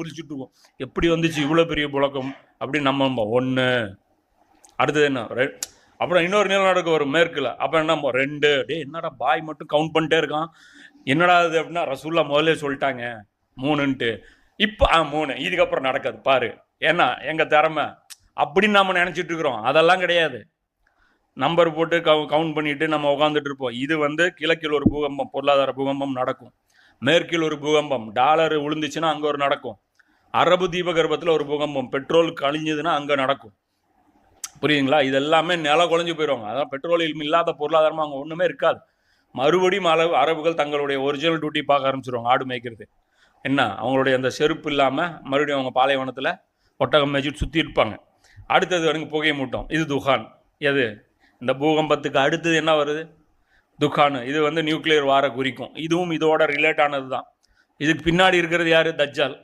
புரிச்சுட்டு இருக்கோம் எப்படி வந்துச்சு இவ்வளோ பெரிய புழக்கம் அப்படின்னு நம்ம ஒன்று அடுத்தது என்ன? ரெ- அப்புறம் இன்னொரு நிலநடுக்கம் வரும் மேற்கில். அப்போ என்ன ரெண்டு. அப்படியே என்னடா பாய் மட்டும் கவுண்ட் பண்ணிட்டே இருக்கான். என்னடா இது அப்படின்னா ரசூல்லா முதல்ல சொல்லிட்டாங்க. மூணுன்ட்டு. இப்போ ஆ மூணு. இதுக்கப்புறம் நடக்காது பாரு. ஏன்னா எங்கள் திறமை அப்படின்னு நம்ம நினச்சிட்டு இருக்கிறோம். அதெல்லாம் கிடையாது. நம்பர் போட்டு கவு கவுண்ட் பண்ணிட்டு நம்ம உட்காந்துட்டு இருப்போம். இது வந்து கிழக்கில் ஒரு பூகம்பம் பொருளாதார பூகம்பம் நடக்கும். மேற்கில் ஒரு பூகம்பம் டாலர் விழுந்துச்சுன்னா அங்கே ஒரு நடக்கும். அரபு தீபகற்பத்தில் ஒரு பூகம்பம் பெட்ரோல் கழிஞ்சதுன்னா அங்கே நடக்கும். புரியுதுங்களா? இது எல்லாமே நில குழஞ்சு போயிடுவாங்க. அதான் பெட்ரோலியம் இல்லாத பொருளாதாரமாக அங்கே ஒன்றுமே இருக்காது. மறுபடியும் அளவு அரபுகள் தங்களுடைய ஒரிஜினல் டியூட்டி பார்க்க ஆரம்பிச்சிருவாங்க ஆடு மேய்க்கிறது என்ன? அவங்களுடைய அந்த செருப்பு இல்லாமல் மறுபடியும் அவங்க பாலைவனத்தில் ஒட்டகம் மேய்ச்சிட்டு சுற்றி இருப்பாங்க. அடுத்தது வந்து புகையை மூட்டம். இது துகான் எது? இந்த பூகம்பத்துக்கு அடுத்தது என்ன வருது? துகான் இது வந்து நியூக்ளியர் வார குறிக்கும். இதுவும் இதோட ரிலேட் ஆனது தான் இதுக்கு பின்னாடி இருக்கிறது யார்? தஜ்ஜால்.